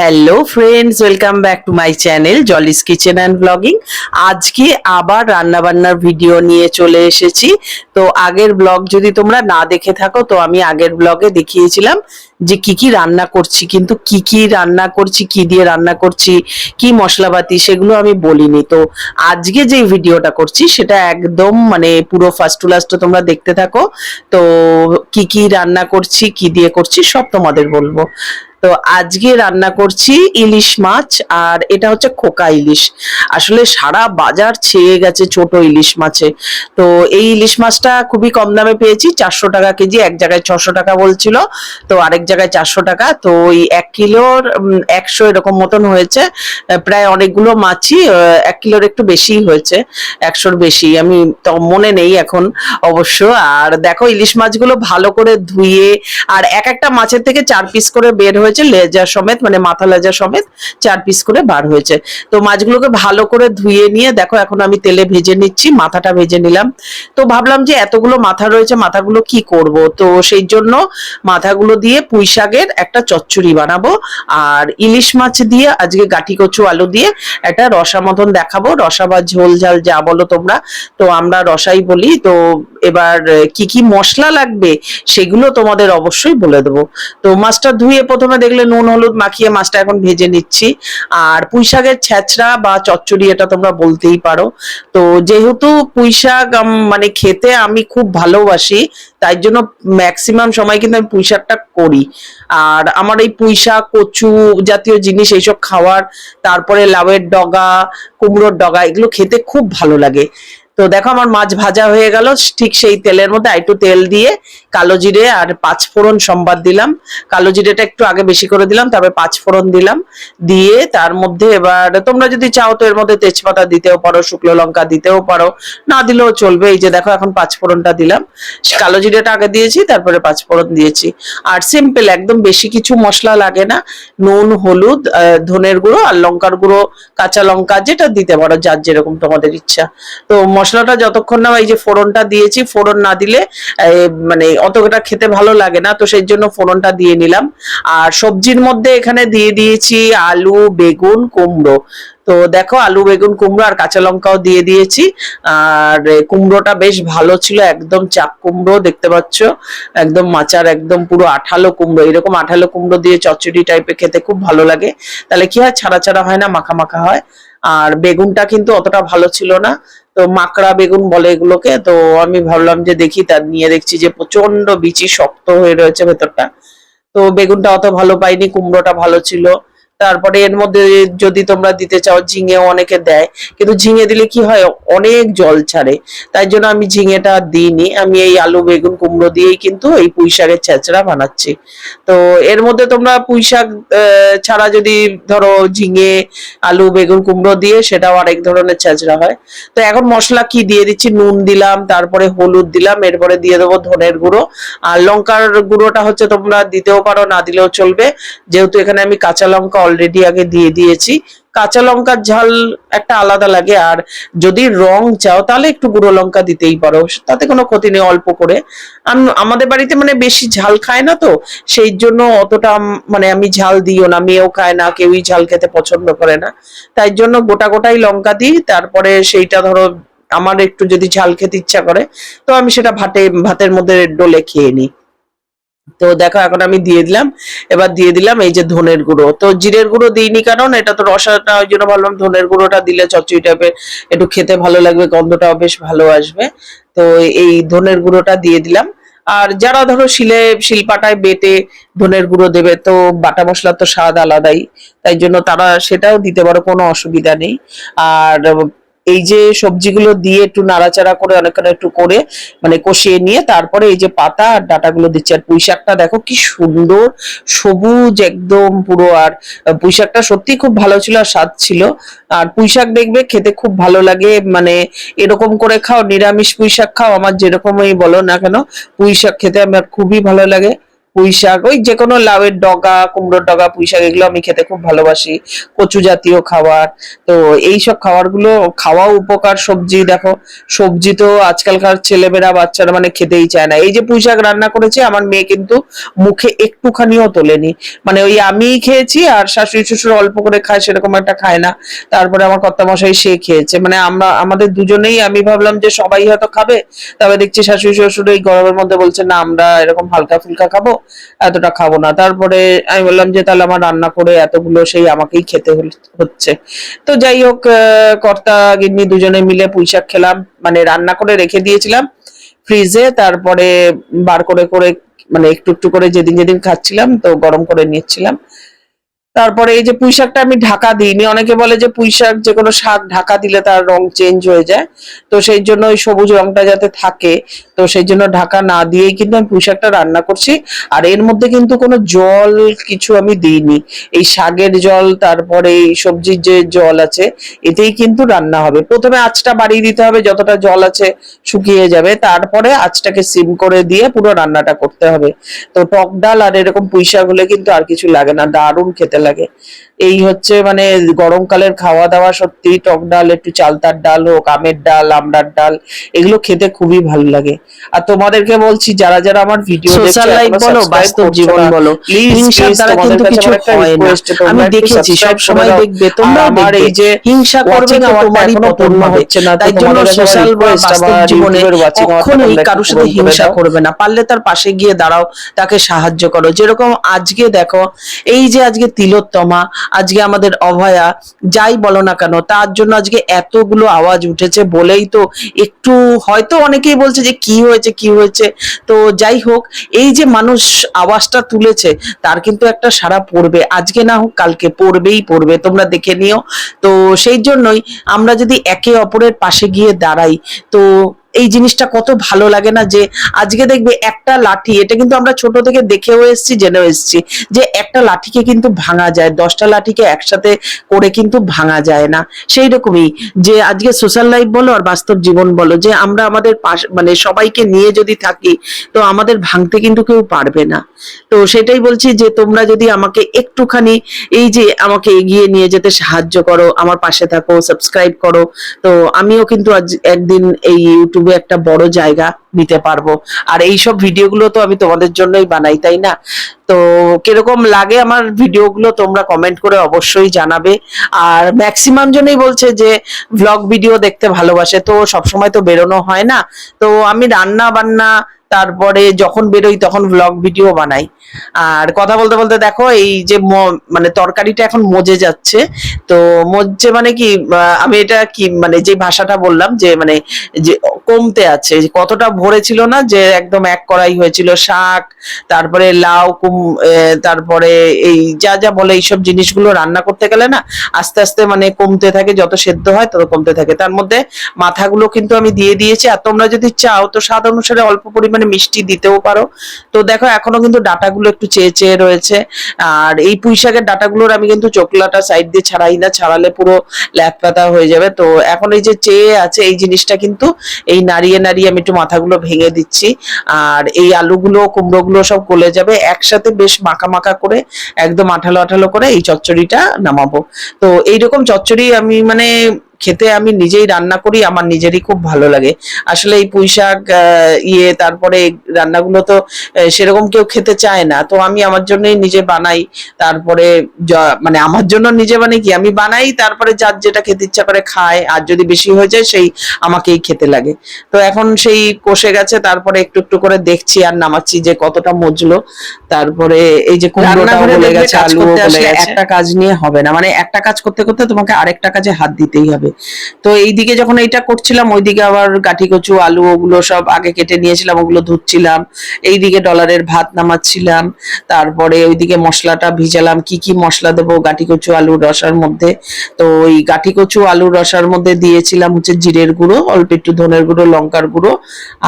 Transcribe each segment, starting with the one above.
Hello friends welcome back to my channel Jolly's kitchen and blogging আজকে আবার রান্না বান্নার ভিডিও নিয়ে চলে এসেছি। তো আগের ব্লগ যদি তোমরা না দেখে থাকো, তো আমি আগের ব্লগে দেখিয়েছিলাম যে কি কি রান্না করছি, কিন্তু কি কি রান্না করছি, কি দিয়ে রান্না করছি, কি মশলাপাতি, সেগুলো আমি বলিনি। তো আজকে যে ভিডিওটা করছি, সেটা একদম মানে পুরো ফার্স্ট টু লাস্ট তোমরা দেখতে থাকো। তো কি কি রান্না করছি, কি দিয়ে করছি, সব তোমাদের বলব। তো আজকে রান্না করছি ইলিশ মাছ, আর এটা হচ্ছে খোকা ইলিশ। আসলে সারা বাজার ছেয়ে গেছে ছোট ইলিশ মাছে। তো এই ইলিশ মাছটা খুবই কম দামে পেয়েছি, চারশো টাকা কেজি, এক জায়গায় ছশো টাকা বলছিল, তো আরেক জায়গায় চারশো টাকা। তো ওই এক কিলোর একশো এরকম মতন হয়েছে। প্রায় অনেকগুলো মাছই এক কিলোর একটু বেশি হয়েছে, একশোর বেশি। আমি তো মনে নেই এখন অবশ্য। আর দেখো, ইলিশ মাছগুলো ভালো করে ধুয়ে, আর এক একটা মাছের থেকে চার পিস করে বের হয়েছে লেজা সমেত মানে মাথা লেজা সমেত চার পিস করে বার হয়েছে। তো মাছগুলোকে ভালো করে ধুয়ে নিয়ে, দেখো এখন আমি তেলে ভেজে নিচ্ছি, মাথাটা ভেজে নিলাম। তো ভাবলাম যে এতগুলো মাথা রয়েছে, মাথাগুলো কি করব? তো সেই জন্য মাথাগুলো দিয়ে পুঁই শাকের একটা চচ্চড়ি বানাবো, আর ইলিশ মাছ দিয়ে, আজকে গাঠি কচু আলু দিয়ে একটা রসা মতন দেখাবো। রসা বা ঝোল ঝাল যা বলো তোমরা। তো আমরা রসাই বলি, তো এবার কি কি মশলা লাগবে সেগুলো তোমাদের অবশ্যই বলে দেবো। তো মাছটা ধুয়ে প্রথমে দেখলে নুন, হলুদ মাখিয়ে মাছটা এখন ভেজে নিচ্ছি। আর পুঁই শাকের ছ্যাঁচড়া বা চচ্চড়ি, এটা তোমরা বলতেই পারো। তো যেহেতু পুঁই শাক মানে খেতে আমি খুব ভালোবাসি, তাই জন্য ম্যাক্সিমাম সময় কিন্তু আমি পুঁই শাকটা করি। আর আমার এই পুঁই শাক, কচু জাতীয় জিনিস এইসব খাওয়ার, তারপরে লাউয়ের ডগা, কুমড়োর ডগা, এগুলো খেতে খুব ভালো লাগে। তো দেখো আমার মাছ ভাজা হয়ে গেল। ঠিক সেই তেলের মধ্যে একটু তেল দিয়ে কালো জিরে আর পাঁচ ফোড়ন সম্বাদ দিলাম। কালো জিরেটা একটু আগে বেশি করে দিলাম, তারপরে পাঁচ ফোড়ন দিলাম। দিয়ে তার মধ্যে এবার তোমরা যদি চাও তো এর মধ্যে তেজপাতা দিতেও পারো, শুকনো লঙ্কা দিতেও পারো। না দিলেও চলবে, এই যে দেখো এখন পাঁচ ফোড়নটা দিলাম। কালো জিরেটা আগে দিয়েছি, তারপরে পাঁচ ফোড়ন দিয়েছি। আর সিম্পল একদম বেশি কিছু মশলা লাগে না। নুন, হলুদ ধনের গুঁড়ো আর লঙ্কার গুঁড়ো, কাঁচা লঙ্কা, যেটা দিতে পারো, যার যেরকম তোমাদের ইচ্ছা। তো মশলাটা যতক্ষণ না এই যে ফোড়নটা দিয়েছি, ফোড়ন না দিলে মানে অতটা খেতে ভালো লাগে না, তো সেই জন্য ফোড়নটা দিয়ে নিলাম। আর সবজির মধ্যে এখানে দিয়ে দিয়েছি আলু, বেগুন, কুমড়ো। তো দেখো, আলু, বেগুন, কুমড়ো আর কাঁচা লঙ্কাও দিয়ে দিয়েছি। আর কুমড়োটা বেশ ভালো ছিল, একদম চাক কুমড়ো দেখতে পাচ্ছ। একদম মাচার, একদম পুরো আঠালো কুমড়ো, এরকম আঠালো কুমড়ো দিয়ে চচ্চড়ি টাইপের খেতে খুব ভালো লাগে। তাহলে কি হয়, ছাড়া ছাড়া হয় না, মাখা মাখা হয়। আর বেগুনটা কিন্তু অতটা ভালো ছিল না। তো মাকড়া বেগুন বলে এগুলোকে। তো আমি ভাবলাম যে দেখি তার নিয়ে দেখছি যে প্রচণ্ড বিচি শক্ত হয়ে রয়েছে ভেতরটা। তো বেগুনটা অত ভালো পাইনি, কুমড়োটা ভালো ছিল। তারপরে এর মধ্যে যদি তোমরা দিতে চাও ঝিঙেও অনেকে দেয়। কিন্তু ঝিঙে দিলে কি হয়? অনেক জল ছাড়ে। তাই জন্য আমি ঝিঙেটা দিইনি। আমি এই আলু বেগুন কুমড়ো দিয়েই কিন্তু এই পুঁই শাকের ছেঁচড়া বানাচ্ছি। তো এর মধ্যে তোমরা পুঁই শাক আহ, ছাড়া যদি ধরো ঝিঙে আলু বেগুন কুমড়ো দিয়ে সেটাও আরেক ধরনের ছেঁচড়া হয়। তো এখন মশলা কি দিয়ে দিচ্ছি? নুন দিলাম তারপরে হলুদ দিলাম এরপরে দিয়ে দেবো ধনের গুঁড়ো। আর লঙ্কার গুঁড়োটা হচ্ছে তোমরা দিতেও পারো না দিলেও চলবে। যেহেতু এখানে আমি কাঁচা লঙ্কা অলরেডি আগে দিয়ে দিয়েছি। কাঁচা লঙ্কার ঝাল একটা আলাদা লাগে, আর যদি রং চাও তাহলে একটু গুঁড়ো লঙ্কা দিতেই পারো, তাতে কোনো ক্ষতি নেই অল্প করে। আম- আমাদের বাড়িতে মানে বেশি ঝাল খায় না তো, সেই জন্য অতটা মানে আমি ঝাল দিও না, মেয়েও খায় না, কেউই ঝাল খেতে পছন্দ করে না। তাই জন্য গোটা গোটাই লঙ্কা দিই, তারপরে সেইটা ধরো আমার একটু যদি ঝাল খেতে ইচ্ছা করে, তো আমি সেটা ভাতে, ভাতের মধ্যে ডোলে খেয়ে নিই। তো দেখো, এখন আমি দিয়ে দিলাম। এবার দিয়ে দিলাম এই যে ধনের গুঁড়ো। তো জিরের গুঁড়ো দিইনি কারণ এটা তো রসাটা, ওই জন্য ভাবলাম ধনের গুঁড়োটা দিলে চচ্চড়ি টাইপের একটু খেতে ভালো লাগবে, গন্ধটাও বেশ ভালো আসবে। তো এই ধনের গুঁড়োটা দিয়ে দিলাম। আর যারা ধরো শিলে, শিলপাটায় বেটে ধনের গুঁড়ো দেবে, তো বাটা মশলার তো স্বাদ আলাদাই। তাই জন্য তারা সেটাও দিতে পারো, কোনো অসুবিধা নেই। আর এই যে সবজিগুলো দিয়ে একটু নাড়াচাড়া করে অনেকক্ষণ একটু করে মানে কষিয়ে নিয়ে তারপরে এই যে পাতা আর ডাটাগুলো দিচ্ছে। আর পুঁই শাকটা দেখো কি সুন্দর, সবুজ একদম পুরো। আর পুঁই শাকটা সত্যি খুব ভালো ছিল আর স্বাদ ছিল। আর পুঁই শাক দেখবে খেতে খুব ভালো লাগে মানে এরকম করে খাও, নিরামিষ পুঁই শাক খাও, আমার যেরকমই বলো না কেন পুঁই শাক খেতে আমার খুবই ভালো লাগে। পুঁই শাক ওই যে কোনো লাউয়ের ডগা, কুমড়োর ডগা পুঁই শাক এগুলো আমি খেতে খুব ভালোবাসি। কচু জাতীয় খাবার। তো এই সব খাবারগুলো খাওয়া উপকার। সবজি দেখো, সবজি তো আজকালকার ছেলেমেয়েরা, বাচ্চারা মানে খেতেই চায় না। এই যে পুঁই শাক রান্না করেছে, আমার মেয়ে কিন্তু মুখে একটুখানিও তোলেনি। মানে ওই আমিই খেয়েছি আর শাশুড়ি শ্বশুর অল্প করে খায়, সেরকম একটা খায় না। তারপরে আমার কর্তামশাই সে খেয়েছে। মানে আমরা, আমাদের দুজনেই আমি ভাবলাম যে সবাই হয়তো খাবে। তবে দেখছি শাশুড়ি শ্বশুর এই গরমের মধ্যে বলছে, না, আমরা এরকম হালকা ফুলকা খাব। এতটা খাব না। তারপরে আমি বললাম যে, তাহলে আমার রান্না করে এতগুলো সেই আমাকেই খেতে হচ্ছে। তো যাই হোক কর্তা গিন্নি দুজনে মিলে পুঁইশাক খেলাম। মানে রান্না করে রেখে দিয়েছিলাম ফ্রিজে। তারপরে বার করে করে মানে একটু একটু করে যেদিন যেদিন খাচ্ছিলাম, তো গরম করে নিচ্ছিলাম তারপরে এই যে পুঁই শাকটা আমি ঢাকা দিইনি। অনেকে বলে যে পুঁই শাক যে কোনো শাক ঢাকা দিলে তার রং চেঞ্জ হয়ে যায়। তো সেই জন্য ওই সবুজ রংটা যাতে থাকে, তো সেই জন্য ঢাকা না দিয়েই কিন্তু আমি পুঁই শাকটা রান্না করছি। আর এর মধ্যে কিন্তু কোনো জল কিছু আমি দিইনি। এই শাকের জল, তারপরে এই সবজির যে জল আছে, এতেই কিন্তু রান্না হবে। প্রথমে আঁচটা বাড়িয়ে দিতে হবে, যতটা জল আছে শুকিয়ে যাবে। তারপরে আঁচটাকে সিম করে দিয়ে পুরো রান্নাটা করতে হবে। তো টক ডাল আর এরকম পুঁই শাক হলে কিন্তু আর কিছু লাগে না। দারুণ খেতে লাগে। লাগে। এই হচ্ছে মানে গরমকালের খাওয়া দাওয়া সত্যি টক ডাল একটু চালতার ডাল হোক আমের ডাল আমড়ার ডাল এগুলো খেতে খুবই ভালো লাগে। আর তোমাদেরকে বলছি যারা যারা আমার ভিডিও Social life বলো, বাস্তব জীবন বলো, হিংসার দ্বারা কিন্তু কিছু হয় না। আমি দেখেছি সব সময় দেখবে তোমরা আমার এই যে হিংসা করবে তোমারই পতন হচ্ছে না, তাই জন্য সোশ্যাল বা বাস্তব জীবনে YouTube এর watching hour টা কখনোই কারোর সাথে হিংসা করবে না। পারলে তার পাশে গিয়ে দাঁড়াও তাকে সাহায্য করো। যেরকম আজকে দেখো এই যে আজকে তিলোত্তমা আজকে আমাদের অভয়া, যাই বলো না কেন, তার জন্য আজকে এতগুলো আওয়াজ উঠেছে বলেই তো একটু হয়তো অনেকেই বলছে যে কি হয়েছে কি হয়েছে। তো যাই হোক, এই যে মানুষ আওয়াজটা তুলেছে, তার কিন্তু একটা সারা পড়বে। আজকে না হোক, কালকে পড়বেই পড়বে, তোমরা দেখে নিও। তো সেই জন্যই আমরা যদি একে অপরের পাশে গিয়ে দাঁড়াই, তো এই জিনিসটা কত ভালো লাগে না যে আজকে দেখবে একটা লাঠি, এটা কিন্তু আমরা ছোট থেকে দেখেও এসেছি, জেনেও এসেছি যে একটা লাঠিকে কিন্তু ভাঙা যায়, দশটা লাঠিকে একসাথে করে কিন্তু ভাঙা যায় না। সেই রকমই যে আজকে সোশ্যাল লাইফ বলো আর বাস্তব জীবন বলো, যে আমরা আমাদের পাশ মানে সবাইকে নিয়ে যদি থাকি, তো আমাদের ভাঙতে কিন্তু কেউ পারবে না। তো সেটাই বলছি যে তোমরা যদি আমাকে একটুখানি এই যে আমাকে এগিয়ে নিয়ে যেতে সাহায্য করো, আমার পাশে থাকো সাবস্ক্রাইব করো, তো আমিও কিন্তু আজ একদিন এই ইউটিউবে একটা বড় জায়গা নিতে পারব। আর এইসব ভিডিওগুলো তো আমি তোমাদের জন্যই বানাই, তাই না? তো কীরকম লাগে আমার ভিডিওগুলো তোমরা কমেন্ট করে অবশ্যই জানাবে। আর ম্যাক্সিমাম জনই বলছে যে ব্লগ ভিডিও দেখতে ভালোবাসে, তো সবসময় তো বেরোনো হয় না। তো আমি রান্না বান্না তারপরে যখন বেরোই তখন ভ্লগ ভিডিও বানাই। আর কথা বলতে বলতে দেখো, এই যে মানে তরকারিটা এখন মজে যাচ্ছে। তো মজছে মানে কি আমি এটা কি মানে যে ভাষাটা বললাম যে মানে যে কমতে আছে কতটা ভরে ছিল না, যে একদম এক কড়াই হয়েছিল শাক, তারপরে লাউ, কুম তারপরে এই যা যা বলে এইসব জিনিসগুলো রান্না করতে গেলে না, আস্তে আস্তে মানে কমতে থাকে, যত সেদ্ধ হয় তত কমতে থাকে। তার মধ্যে মাথাগুলো কিন্তু আমি দিয়ে দিয়েছি। আর তোমরা যদি চাও, তো স্বাদ অনুসারে অল্প পরিমাণে মিষ্টি দিতেও পারো। তো দেখো, এখনও কিন্তু ডাটাগুলো একটু চেয়ে চেয়ে রয়েছে। আর এই পুঁই শাকের ডাটাগুলোর আমি কিন্তু চোকলাটা সাইড দিয়ে ছাড়াই না, ছাড়ালে পুরো ল্যাপ পাতা হয়ে যাবে। তো এখন এই যে চেয়ে আছে, এই জিনিসটা কিন্তু এই নাড়িয়ে নাড়িয়ে আমি একটু মাথাগুলো ভেঙে দিচ্ছি। আর এই আলুগুলো, কুমড়োগুলো সব গলে যাবে। একসাথে বেশ মাখা মাখা করে, একদম আঠালো আঠালো করে এই চচ্চড়িটা নামাবো। তো এইরকম চচ্চড়ি আমি মানে খেতে আমি নিজেই রান্না করি আমার নিজেরই খুব ভালো লাগে। আসলে এই পুঁই শাক আহ, ইয়ে তারপরে রান্নাগুলো তো সেরকম কেউ খেতে চায় না। তো আমি আমার জন্যই নিজে বানাই তারপরে মানে আমার জন্য নিজে মানে কি? আমি বানাই তারপরে যার যেটা খেতে ইচ্ছা করে খায় আর যদি বেশি হয়ে যায় সেই আমাকেই খেতে লাগে। তো এখন সেই কষে গেছে তারপরে একটু একটু করে দেখছি আর নামাচ্ছি যে কতটা মজলো। তারপরে এই যে কুমড়োটাও গলে গেছে কাজ গলে গেছে। একটা কাজ নিয়ে হবে না। মানে একটা কাজ করতে করতে তোমাকে আরেকটা কাজে হাত দিতেই হবে। তো এইদিকে যখন এইটা করছিলাম, ওইদিকে আবার গাঠি কচু, আলু ওগুলো সব আগে কেটে নিয়েছিলাম, ওগুলো ধুচ্ছিলাম। এইদিকে ডলারের ভাত নামাচ্ছিলাম। তারপরে ওইদিকে মশলাটা ভিজালাম। কি কি মশলা দেবো? গাঠি কচু আলুর রসার মধ্যে। তো ওই গাঠি কচু আলুর রসার মধ্যে দিয়েছিলাম হচ্ছে জিরের গুঁড়ো, অল্প একটু ধনের গুঁড়ো, লঙ্কার গুঁড়ো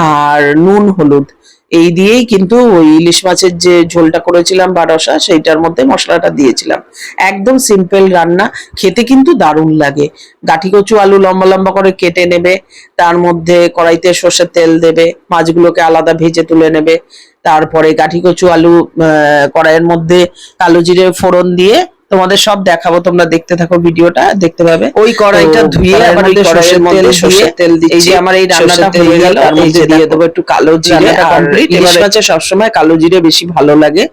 আর নুন, হলুদ। এই দিয়েই কিন্তু ওই ইলিশ মাছের যে ঝোলটা করেছিলাম বা রসা, সেইটার মধ্যে মশলাটা দিয়েছিলাম। একদম সিম্পল রান্না, খেতে কিন্তু দারুণ লাগে। গাঠি কচু, আলু লম্বা লম্বা করে কেটে নেবে, তার মধ্যে কড়াইতে সর্ষের তেল দেবে, মাছগুলোকে আলাদা ভেজে তুলে নেবে, তারপরে গাঠি কচু, আলু কড়াইয়ের মধ্যে কালো জিরে ফোড়ন দিয়ে তোমাদের সব দেখাবো তোমরা দেখতে থাকো ভিডিওটা দেখতে পাবে। ওই কড়াইটা ধুয়ে আবার ওই মধ্যে কড়াইয়ের সর্ষের মধ্যে তেল সর্ষের দিয়ে তেল দিচ্ছি। এই যে আমার এই রান্নাটা হয়ে গেল, তার এই মধ্যে যে দিয়ে দেবো একটু কালো জিরে complete, ইলিশ মাছে সবসময় কালো জিরে বেশি ভালো লাগে।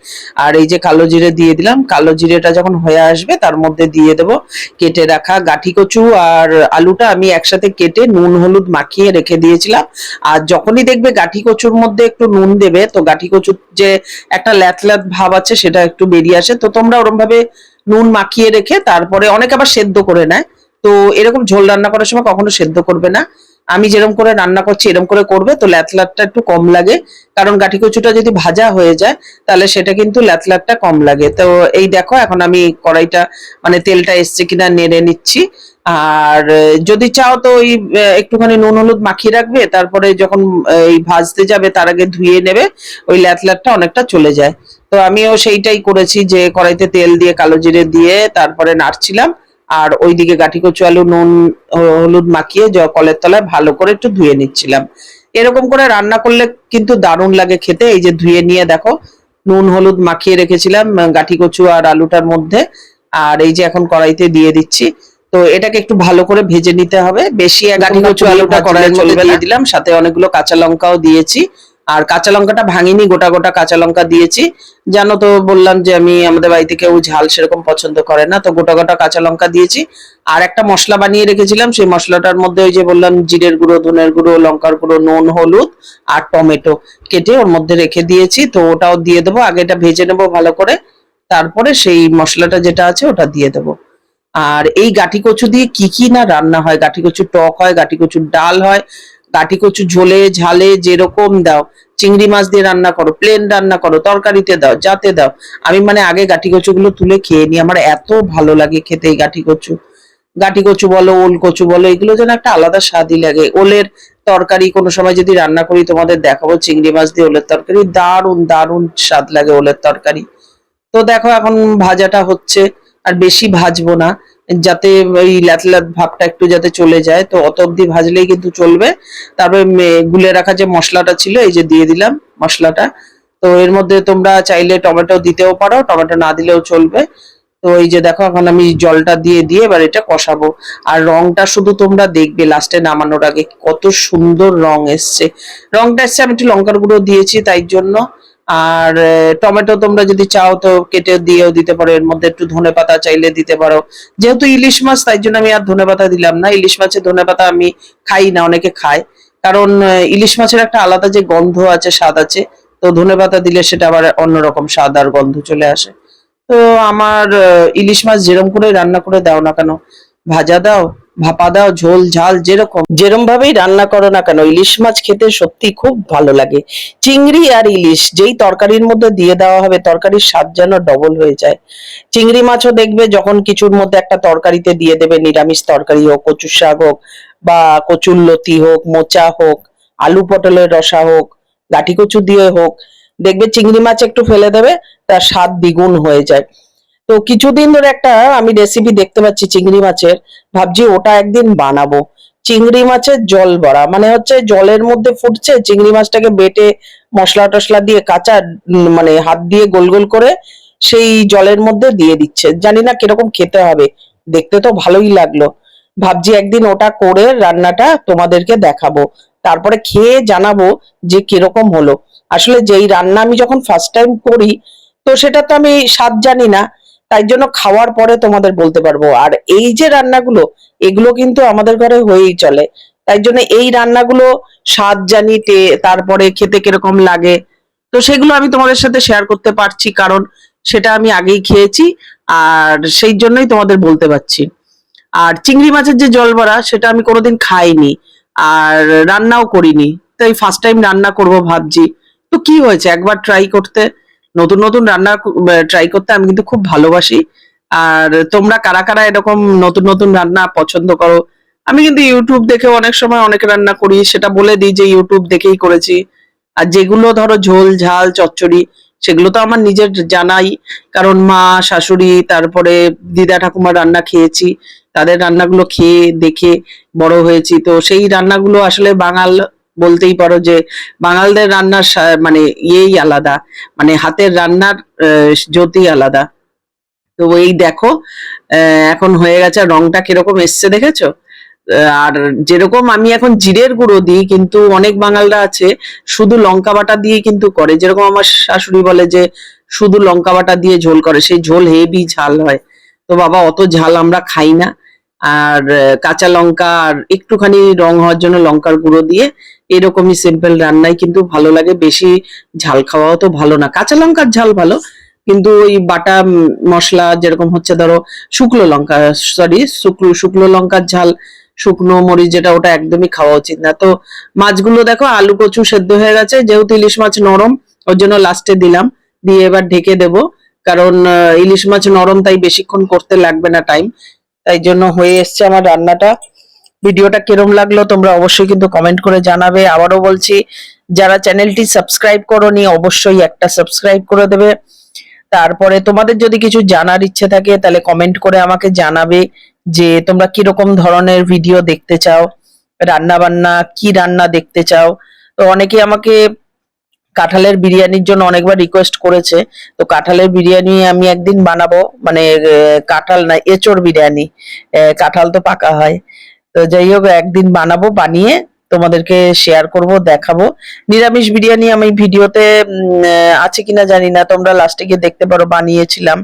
আর এই যে কালো জিরে দিয়ে দিলাম কালো জিরেটা যখন হয়ে আসবে তার মধ্যে দিয়ে দেবো কেটে রাখা গাঠি কচু আর আলুটা আমি একসাথে কেটে নুন হলুদ মাখিয়ে রেখে দিয়েছিলাম। আর যখনই দেখবে গাঠি কচুর মধ্যে একটু নুন দেবে তো গাঠি কচুর যে একটা ল্যাত ল্যাত ভাব আছে সেটা একটু বেরিয়ে আসে। তো তোমরা ওরম ভাবে নুন মাখিয়ে রেখে তারপরে অনেকে আবার সেদ্ধ করে নেয়। তো এরকম ঝোল রান্না করার সময় কখনো সেদ্ধ করবে না। আমি যেরকম করে রান্না করছি এরকম করে করবে, তো ল্যাত ল্যাতটা একটু কম লাগে। কারণ গাঠি কচুটা যদি ভাজা হয়ে যায়, তাহলে সেটা কিন্তু ল্যাত ল্যাতটা কম লাগে। তো এই দেখো, এখন আমি কড়াইটা মানে তেলটা এসছে কিনা নেড়ে নিচ্ছি। আর যদি চাও তো ওই একটুখানি নুন হলুদ মাখিয়ে রাখবে, তারপরে যখন এই ভাজতে যাবে, তার আগে ধুয়ে নেবে, ওই ল্যাত ল্যাতটা অনেকটা চলে যায়। তো আমিও সেইটাই করেছি যে কড়াইতে তেল দিয়ে কালো জিরে দিয়ে তারপরে নাড়ছিলাম। আর ওইদিকে গাঠি কচু আলু নুন হলুদ মাখিয়ে জ- কলের তলায় ভালো করে একটু ধুয়ে নিচ্ছিলাম। এরকম করে রান্না করলে কিন্তু দারুণ লাগে খেতে। এই যে ধুয়ে নিয়ে দেখো নুন হলুদ মাখিয়ে রেখেছিলাম গাঠি কচু আর আলুটার মধ্যে। আর এই যে এখন কড়াইতে দিয়ে দিচ্ছি। তো এটাকে একটু ভালো করে ভেজে নিতে হবে। বেশি গাঠি কচু আলুটা কড়াইয়ের মধ্যে দিয়ে দিলাম সাথে অনেকগুলো কাঁচা লঙ্কাও দিয়েছি। আর কাঁচা লঙ্কাটা ভাঙিনি, গোটা গোটা কাঁচা লঙ্কা দিয়েছি। জানো তো বললাম যে আমি আমাদের বাড়িতে কেউ ঝাল সেরকম পছন্দ করে না, তো গোটা গোটা কাঁচা লঙ্কা দিয়েছি। আর একটা মশলা বানিয়ে রেখেছিলাম, সেই মশলাটার মধ্যে ওই যে বললাম জিরের গুঁড়ো, ধনের গুঁড়ো, লঙ্কার গুঁড়ো, নুন, হলুদ আর টমেটো কেটে ওর মধ্যে রেখে দিয়েছি। তো ওটাও দিয়ে দেবো, আগে এটা ভেজে নেব ভালো করে, তারপরে সেই মশলাটা যেটা আছে ওটা দিয়ে দেবো। আর এই গাঠি কচু দিয়ে কি কি না রান্না হয়? গাঠি কচু টক হয়, গাঠি কচুর ডাল হয় গাঠি কচু ঝোলে, ঝালে, যেরকম দাও। চিংড়ি মাছ দিয়ে রান্না করো প্লেন রান্না করো, তরকারিতে দাও, যাতে দাও। আমি মানে আগে গাঠি কচু গুলো তুলে খেয়ে নিই, আমার এত ভালো লাগে খেতে এই গাঠি কচু। গাঠি কচু বলো, ওল কচু বলো, এগুলো যেন একটা আলাদা স্বাদই লাগে। ওলের তরকারি কোনো সময় যদি রান্না করি, তোমাদের দেখাবো চিংড়ি মাছ দিয়ে ওলের তরকারি, দারুণ দারুণ স্বাদ লাগে ওলের তরকারি। তো দেখো এখন ভাজাটা হচ্ছে, আর বেশি ভাজবো না। যাতে ওই ল্যাত ল্যাত ভাবটা একটু যাতে চলে যায়, তো অত অব্দি ভাজলেই কিন্তু চলবে। তারপরে গুলে রাখা যে মশলাটা ছিল, এই যে দিয়ে দিলাম মশলাটা। তো এর মধ্যে তোমরা চাইলে টমেটো দিতেও পারো, টমেটো না দিলেও চলবে। তো এই যে দেখো, এখন আমি জলটা দিয়ে দিয়ে এবার এটা কষাবো। আর রংটা শুধু তোমরা দেখবে, লাস্টে নামানোর আগে। কত সুন্দর রং এসছে। রংটা এসছে, আমি একটু লঙ্কার গুঁড়ো দিয়েছি, তাই জন্য। আর টমেটো তোমরা যদি চাও তো কেটে দিয়েও দিতে পারো, এর মধ্যে একটু ধনে পাতা চাইলে দিতে পারো। যেহেতু ইলিশ মাছ, তাই জন্য আমি আর ধনে পাতা দিলাম না। ইলিশ মাছের ধনে পাতা আমি খাই না, অনেকে খায়। কারণ ইলিশ মাছের একটা আলাদা যে গন্ধ আছে, স্বাদ আছে, তো ধনে পাতা দিলে সেটা আবার অন্যরকম স্বাদ আর গন্ধ চলে আসে। তো আমার ইলিশ মাছ যেরকম করে রান্না করে দাও না কেন, ভাজা দাও ভাপা দাও, ঝোল, ঝাল, যেরকম যেরকম ভাবেই রান্না করো না কেন, ইলিশ মাছ খেতে সত্যি খুব ভালো লাগে। চিংড়ি আর ইলিশ, যেই তরকারির মধ্যে দিয়ে দেওয়া হবে, তরকারির স্বাদ যেন ডবল হয়ে যায়। চিংড়ি মাছও দেখবে যখন কিছুর মধ্যে একটা তরকারিতে দিয়ে দেবে, নিরামিষ তরকারি হোক, কচুর শাক হোক, বা কচুর লতি হোক, মোচা হোক, আলু পটলের রসা হোক গাঠি কচু দিয়ে হোক, দেখবে চিংড়ি মাছ একটু ফেলে দেবে, তার স্বাদ দ্বিগুণ হয়ে যায়। তো কিছুদিন ধরে একটা আমি রেসিপি দেখতে পাচ্ছি চিংড়ি মাছের। ভাবছি ওটা একদিন বানাবো। চিংড়ি মাছের জল বড়া মানে হচ্ছে জলের মধ্যে ফুটছে, চিংড়ি মাছটাকে বেটে মশলা টশলা দিয়ে কাঁচা মানে হাত দিয়ে গোল গোল করে সেই জলের মধ্যে দিয়ে দিচ্ছে। জানি না কীরকম খেতে হবে। দেখতে তো ভালোই লাগল। ভাবছি একদিন ওটা করে রান্নাটা তোমাদেরকে দেখাবো। তারপরে খেয়ে জানাব যে কীরকম হলো। আসলে যেই রান্না আমি যখন ফার্স্ট টাইম করি, তো সেটা তো আমি স্বাদ জানি না। তাই জন্য খাওয়ার পরে তোমাদের বলতে পারব। আর এই যে রান্নাগুলো, এগুলো কিন্তু আমাদের ঘরে হয়েই চলে। তাই জন্য এই রান্নাগুলো স্বাদ জানি তারপরে খেতে কীরকম লাগে, তো সেগুলো আমি তোমাদের সাথে শেয়ার করতে পারছি, কারণ সেটা আমি আগেই খেয়েছি, আর সেই জন্যই তোমাদের বলতে পারছি। আর চিংড়ি মাছের যে জল বড়া সেটা আমি কোনোদিন খাইনি, আর রান্নাও করিনি। তাই ফার্স্ট টাইম রান্না করব ভাবছি। তো কি হয়েছে? একবার ট্রাই করতে নতুন নতুন রান্না ট্রাই করতে আমি কিন্তু খুব ভালোবাসি। আর তোমরা কারা কারা এরকম নতুন নতুন রান্না পছন্দ করো? আমি কিন্তু ইউটিউব দেখে অনেক সময় অনেক রান্না করি, সেটা বলে দিই যে ইউটিউব দেখেই করেছি। আর যেগুলো ধরো ঝোল, ঝাল, চচ্চড়ি, সেগুলো তো আমার নিজের জানাই। কারণ মা, শাশুড়ি, তারপরে দিদা ঠাকুমার রান্না খেয়েছি, তাদের রান্নাগুলো খেয়ে দেখে বড় হয়েছি। তো সেই রান্নাগুলো আসলে বাঙাল বলতেই পারো যে বাঙালদের রান্নার মানে ইয়েই আলাদা। মানে হাতের রান্নার জ্যোতি আলাদা। তো এই দেখো এখন হয়ে গেছে রংটা কীরকম এসছে দেখেছ? আর যেরকম আমি এখন জিরের গুঁড়ো দিই, কিন্তু অনেক বাঙালরা আছে শুধু লঙ্কা বাটা দিয়ে কিন্তু করে। যেরকম আমার শাশুড়ি বলে যে শুধু লঙ্কা বাটা দিয়ে ঝোল করে, সেই ঝোল হেভি ঝাল হয়। তো বাবা, অত ঝাল আমরা খাই না। আর কাঁচা লঙ্কা আর একটুখানি রং হওয়ার জন্য লঙ্কার গুঁড়ো দিয়ে এরকমই সিম্পল রান্নাই কিন্তু ভালো লাগে, বেশি ঝাল খাওয়াও তো ভালো না। কাঁচা লঙ্কার ঝাল ভালো, কিন্তু ওই বাটা মশলা যেরকম হচ্ছে ধরো শুকনো লঙ্কা সরি শুকনো শুকনো লঙ্কার ঝাল, শুকনো মরিচ যেটা ওটা একদমই খাওয়া উচিত না। তো মাছগুলো দেখো আলু কচু সেদ্ধ হয়ে গেছে, যেহেতু ইলিশ মাছ নরম, ওর জন্য লাস্টে দিলাম, দিয়ে এবার ঢেকে দেব। কারণ ইলিশ মাছ নরম, তাই বেশিক্ষণ করতে লাগবে না টাইম তাই জন্য হয়ে এসছে আমার রান্নাটা। ভিডিওটা কিরম লাগল তোমরা অবশ্যই কিন্তু কমেন্ট করে জানাবে। আবারও বলছি, যারা চ্যানেলটি সাবস্ক্রাইব করোনি, অবশ্যই একটা সাবস্ক্রাইব করে দেবে। তারপরে তোমাদের যদি কিছু জানার ইচ্ছে থাকে, তাহলে কমেন্ট করে আমাকে জানাবে যে তোমরা কীরকম ধরনের ভিডিও দেখতে চাও রান্না বান্না কি রান্না দেখতে চাও। তো অনেকে আমাকে কাঁঠালের বিরিয়ানির জন্য অনেকবার রিকোয়েস্ট করেছে। তো কাঁঠালের বিরিয়ানি আমি একদিন বানাবো মানে কাঁঠাল না, এঁচড় বিরিয়ানি কাঁঠাল তো পাকা হয়। তো যাই হোক, একদিন বানাবো, বানিয়ে তোমাদেরকে শেয়ার করব, দেখাবো। নিরামিষ বিরিয়ানি আমি ভিডিওতে আছে কিনা জানি না, তোমরা লাস্টে গিয়ে দেখতে পারো, বানিয়েছিলাম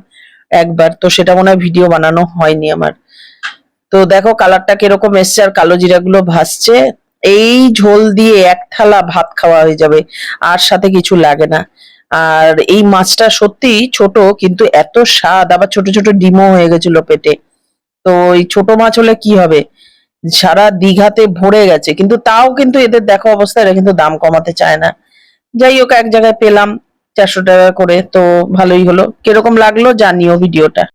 একবার। তো সেটা মনে হয় ভিডিও বানানো হয়নি আমার। তো দেখো কালারটা কীরকম এসছে আর কালো জিরাগুলো ভাসছে। এই ঝোল দিয়ে এক থালা ভাত খাওয়া হয়ে যাবে, আর সাথে কিছু লাগে না। আর এই মাছটা সত্যি ছোট, কিন্তু এত স্বাদ, আবার ছোট ছোট ডিমও হয়ে গেছিল পেটে। তো এই ছোট মাছ হলে কি হবে? সারা দিঘাতে ভরে গেছে। কিন্তু তাও কিন্তু এদের দেখো অবস্থা, এরা কিন্তু দাম কমাতে চায় না। যাই হোক, এক জায়গায় পেলাম চারশো টাকা করে, তো ভালোই হলো। কীরকম লাগল জানিও ভিডিওটা।